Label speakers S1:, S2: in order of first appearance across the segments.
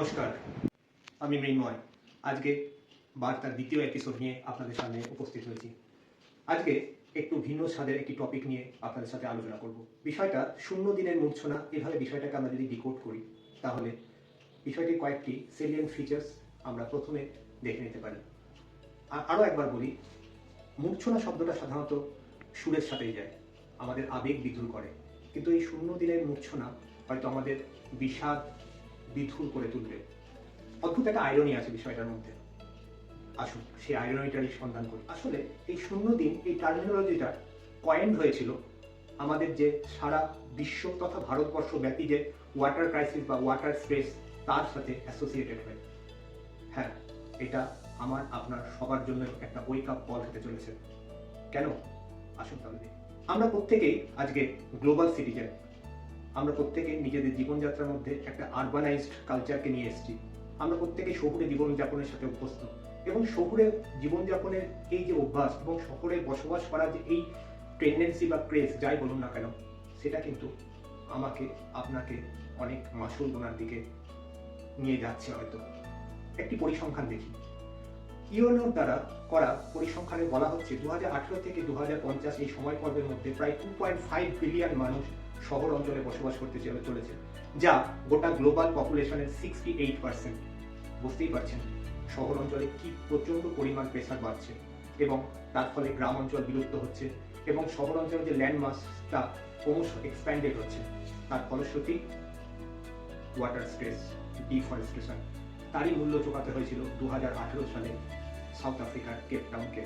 S1: নমস্কার, আমি মৃন্ময়। আজকে বার্তার দ্বিতীয় এপিসোড নিয়ে আপনাদের সামনে উপস্থিত হয়েছি। আজকে একটু ভিন্ন স্বাদের একটি টপিক নিয়ে আপনাদের সাথে আলোচনা করব। বিষয়টা শূন্য দিনের মূর্ছনা, এভাবে বিষয়টাকে আমরা যদি ডিকোড করি, তাহলে বিষয়টির কয়েকটি সেলিয়েন্ট ফিচার্স আমরা প্রথমে দেখে নিতে পারি। আরও একবার বলি, মূর্ছনা শব্দটা সাধারণত সুরের সাথেই যায়। আমাদের আবেগ বিধুর করে। কিন্তু এই শূন্য দিনের মূর্ছনা হয়তো আমাদের বিষাদ বিধুর করে তুলবে। অদ্ভুত একটা আইরনি আছে বিষয়টার মধ্যে। আসুন, সেই আইরনিটারই সন্ধান করি। আসলে এই শূন্য দিন, এই টার্মিনোলজিটা কয়েন্ড হয়েছিল আমাদের যে সারা বিশ্ব তথা ভারতবর্ষ ব্যাপী যে ওয়াটার ক্রাইসিস বা ওয়াটার স্ট্রেস তার সাথে অ্যাসোসিয়েটেড হয়ে। হ্যাঁ এটা আমার, আপনার সবার জন্য একটা ওয়েক আপ কল হতে চলেছে। কেন? আসুন তাহলে আমরা প্রত্যেকেই আজকে গ্লোবাল সিটিজেন আমরা প্রত্যেকে নিজেদের জীবনযাত্রার মধ্যে একটা আরবানাইজড কালচারকে নিয়ে এসেছি। আমরা প্রত্যেকে শহুরে জীবনযাপনের সাথে অভ্যস্ত। এবং শহুরে জীবনযাপনের এই যে অভ্যাস এবং শহরে বসবাস করার যে এই টেন্ডেন্সি বা ক্রেজ যাই বলুন না কেন, সেটা কিন্তু আমাকে, আপনাকে অনেক মাসুল গোনার দিকে নিয়ে যাচ্ছে হয়তো। একটি পরিসংখ্যান দেখি। ইউএনওর দ্বারা করা পরিসংখ্যানে বলা হচ্ছে দু হাজার আঠেরো থেকে দু হাজার পঞ্চাশ এই সময় পর্বের মধ্যে প্রায় টু পয়েন্ট ফাইভ বিলিয়ন মানুষ শহর অঞ্চলে বসবাস করতে চলে- চলেছে, যা গোটা গ্লোবাল পপুলেশনের সিক্সটি এইট পার্সেন্ট বুঝতেই পারছেন শহর অঞ্চলে কি প্রচণ্ড পরিমাণ প্রেসার বাড়ছে এবং তার ফলে গ্রাম অঞ্চল বিলুপ্ত হচ্ছে এবং শহর অঞ্চলের যে ল্যান্ডমার্কসটা ক্রমশ এক্সপ্যান্ডেড হচ্ছে, তার ফলশ্রুতি ওয়াটার স্ট্রেস ডিফরেস্টেশন তারই মূল্য চোকাতে হয়েছিল দু হাজার আঠেরো সালে। সাউথ আফ্রিকার কেপ টাউনকে।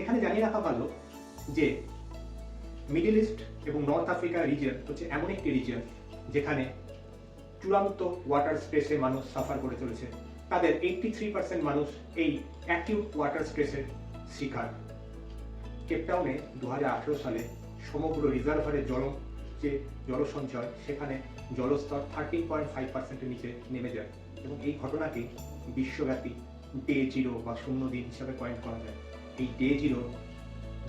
S1: এখানে জানিয়ে রাখা ভালো যে মিডল ইস্ট এবং নর্থ আফ্রিকা রিজিয়ন হচ্ছে এমন একটি রিজিয়ন যেখানে চূড়ান্ত ওয়াটার স্ট্রেসে মানুষ সাফার করে চলেছে। তাদের এইটটি থ্রি পার্সেন্ট মানুষ এই অ্যাকিউট ওয়াটার স্ট্রেসের শিকার। কেপটাউনে দু সালে সমগ্র রিজার্ভারের জল যে জলসঞ্চয়, সেখানে জলস্তর থার্টিন পয়েন্ট ফাইভ পার্সেন্টের নিচে নেমে যায়। এবং এই ঘটনাটি বিশ্বব্যাপী। ডে জিরো বা শূন্য দিন হিসাবে পয়েন্ট করা যায়। এই ডে জিরো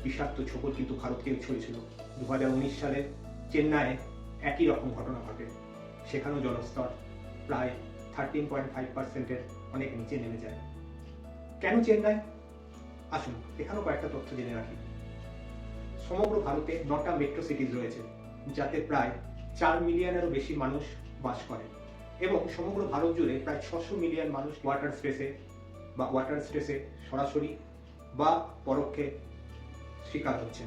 S1: বিষাক্ত ছোবল কিন্তু ভারতকেও ছড়িয়েছিল দু হাজার উনিশ সালে চেন্নাইয়ে একই রকম ঘটনা ঘটে। সেখানেও জলস্তর প্রায় থার্টিন পয়েন্ট ফাইভ পার্সেন্টের অনেক নিচে নেমে যায়। কেন চেন্নাই? আসুন, এখানেও কয়েকটা তথ্য জেনে রাখি। সমগ্র ভারতে নটা মেট্রো সিটিজ রয়েছে, যাতে প্রায় চার মিলিয়নেরও বেশি মানুষ বাস করে। এবং সমগ্র ভারত জুড়ে প্রায় ছশো মিলিয়ন মানুষ ওয়াটার স্ট্রেসে বা ওয়াটার স্ট্রেসে সরাসরি বা পরোক্ষে শিকার হচ্ছে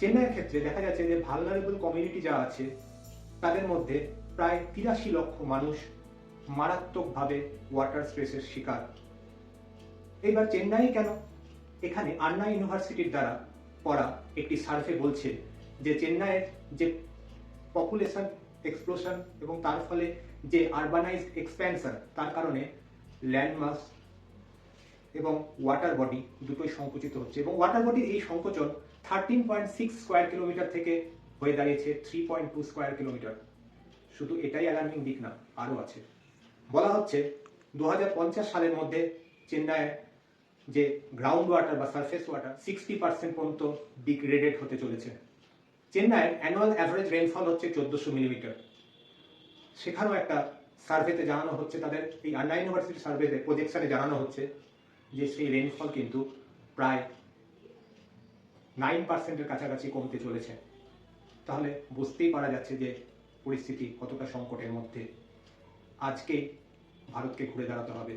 S1: চেন্নাইয়ের ক্ষেত্রে দেখা যাচ্ছে যে ভালনারেবল কমিউনিটি যা আছে, তাদের মধ্যে প্রায় তিরাশি লক্ষ মানুষ মারাত্মকভাবে ওয়াটার স্ট্রেসের শিকার। এবার চেন্নাই কেন? এখানে আন্না ইউনিভার্সিটির দ্বারা করা একটি সার্ভে বলছে যে চেন্নাইয়ের যে পপুলেশন এক্সপ্লোশন এবং তার ফলে যে আরবানাইজড এক্সপ্যানশন তার কারণে ল্যান্ডমাস এবং ওয়াটার বডি দুটোই সংকুচিত হচ্ছে। এবং ওয়াটার বডির এই সংকোচন thirteen point six square kilometre থেকে হয়ে দাঁড়িয়েছে three point two square kilometre শুধু এটাই অ্যালার্মিং দিক না, আরও আছে। বলা হচ্ছে দুই হাজার পঞ্চাশ সালের মধ্যে চেন্নাইয়ের যে গ্রাউন্ড ওয়াটার বা সারফেস ওয়াটার সিক্সটি পার্সেন্ট পর্যন্ত ডিগ্রেডেড হতে চলেছে। চেন্নাইয়ের অ্যানুয়াল অ্যাভারেজ রেনফল হচ্ছে চোদ্দশো মিলিমিটার সেখানেও একটা সার্ভেতে জানানো হচ্ছে, তাদের এই আন্না ইউনিভার্সিটি সার্ভেতে প্রজেকশনে জানানো হচ্ছে যে সেই রেনফল কিন্তু প্রায় নাইন পার্সেন্টের কাছাকাছি কমতে চলেছে। তাহলে বুঝতেই পারা যাচ্ছে যে পরিস্থিতি কতটা সংকটের মধ্যে। আজকেই ভারতকে ঘুরে দাঁড়াতে হবে।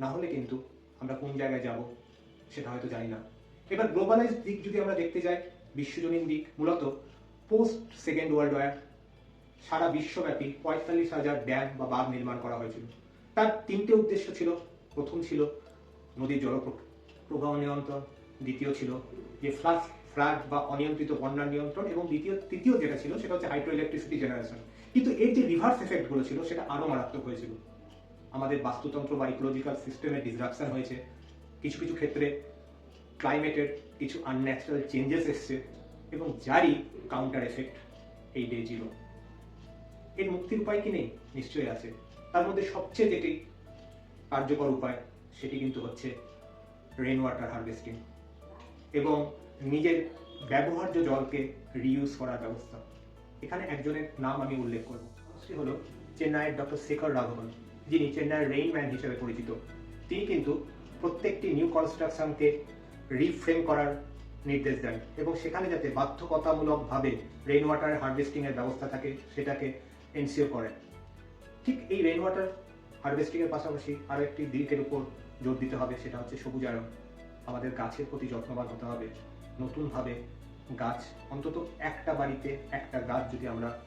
S1: না হলে কিন্তু আমরা কোন জায়গায় যাব সেটা হয়তো জানি না। এবার গ্লোবালাইজ দিক যদি আমরা দেখতে যাই, বিশ্বজনীন দিক, মূলত পোস্ট সেকেন্ড ওয়ার্ল্ড ওয়ার সারা বিশ্বব্যাপী পঁয়তাল্লিশ হাজার ড্যাম বা বাঁধ নির্মাণ করা হয়েছিল। তার তিনটে উদ্দেশ্য ছিল। প্রথম ছিল নদীর জল প্রবাহ নিয়ন্ত্রণ, দ্বিতীয় ছিল যে ফ্লাশ ফ্লাড বা অনিয়ন্ত্রিত বন্যার নিয়ন্ত্রণ এবং দ্বিতীয়, তৃতীয় যেটা ছিল সেটা হচ্ছে হাইড্রো ইলেকট্রিসিটি জেনারেশন কিন্তু এর যে রিভার্স এফেক্টগুলো ছিল সেটা আরও মারাত্মক হয়েছিল। আমাদের বাস্তুতন্ত্র বা ইকোলজিক্যাল সিস্টেমের ডিসরাপশন হয়েছে। কিছু কিছু ক্ষেত্রে ক্লাইমেটের কিছু আনন্যাচারাল চেঞ্জেস এসছে এবং যারই কাউন্টার এফেক্ট এই ডে জিরো এর মুক্তির উপায় কি নেই? নিশ্চয়ই আছে। তার মধ্যে সবচেয়ে যেটি কার্যকর উপায় সেটি কিন্তু হচ্ছে রেন ওয়াটার হারভেস্টিং এবং নিজের ব্যবহার্য জলকে রিইউজ করার ব্যবস্থা। এখানে একজনের নাম আমি উল্লেখ করব। সে হলো চেন্নাইয়ের ডক্টর শেখর রাঘবন, যিনি চেন্নাইয়ের রেইন ম্যান হিসেবে পরিচিত। তিনি কিন্তু প্রত্যেকটি নিউ কনস্ট্রাকশনকে রিফ্রেম করার নির্দেশ দেন এবং সেখানে যাতে বাধ্যকতামূলকভাবে রেইন ওয়াটার হারভেস্টিং এর ব্যবস্থা থাকে, সেটাকে এনসিওর করেন। ঠিক এই রেইন ওয়াটার হারভেস্টিং এর পাশাপাশি আরও একটি দিকের উপর জোর দিতে হবে, সেটা হচ্ছে সবুজায়ন আমাদের গাছের প্রতি যত্নবান হতে হবে। নতুনভাবে গাছ, অন্তত একটা বাড়িতে একটা গাছ যদি আমরা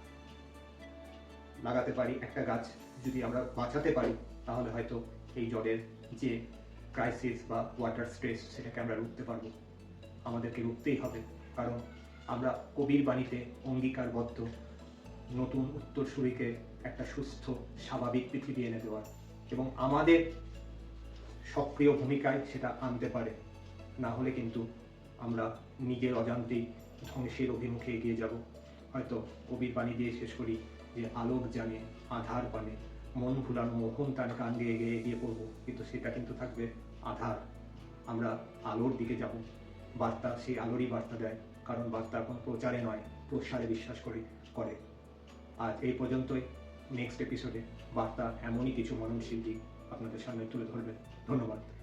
S1: লাগাতে পারি, একটা গাছ যদি আমরা বাঁচাতে পারি, তাহলে হয়তো এই জলের যে ক্রাইসিস বা ওয়াটার স্ট্রেস সেটাকে আমরা রুখতে পারব। আমাদেরকে রুখতেই হবে। কারণ আমরা কবির বাণীতে অঙ্গীকারবদ্ধ, নতুন উত্তরসূরিকে একটা সুস্থ, স্বাভাবিক পৃথিবী এনে দেওয়ার। এবং আমাদের সক্রিয় ভূমিকায় সেটা আনতে পারে। না হলে কিন্তু আমরা নিজের অজান্তেই ধ্বংসের অভিমুখে এগিয়ে যাব। হয়তো কবির বাণী দিয়ে শেষ করি যে আলোক জানে, আধার পানে। মন ভুলানো মোহন তার গান গেয়ে গিয়ে এগিয়ে পড়ব, কিন্তু সেটা কিন্তু থাকবে আধার। আমরা আলোর দিকে যাব। বার্তা, সেই আলোরই বার্তা দেয়, কারণ বার্তা এখন প্রচারে নয়, প্রসারে বিশ্বাস করে করে। আর এই পর্যন্তই। নেক্সট এপিসোডে বার্তা এমনই কিছু মনন শিল্পী আপনাদের সামনে তুলে ধরবেন ধন্যবাদ।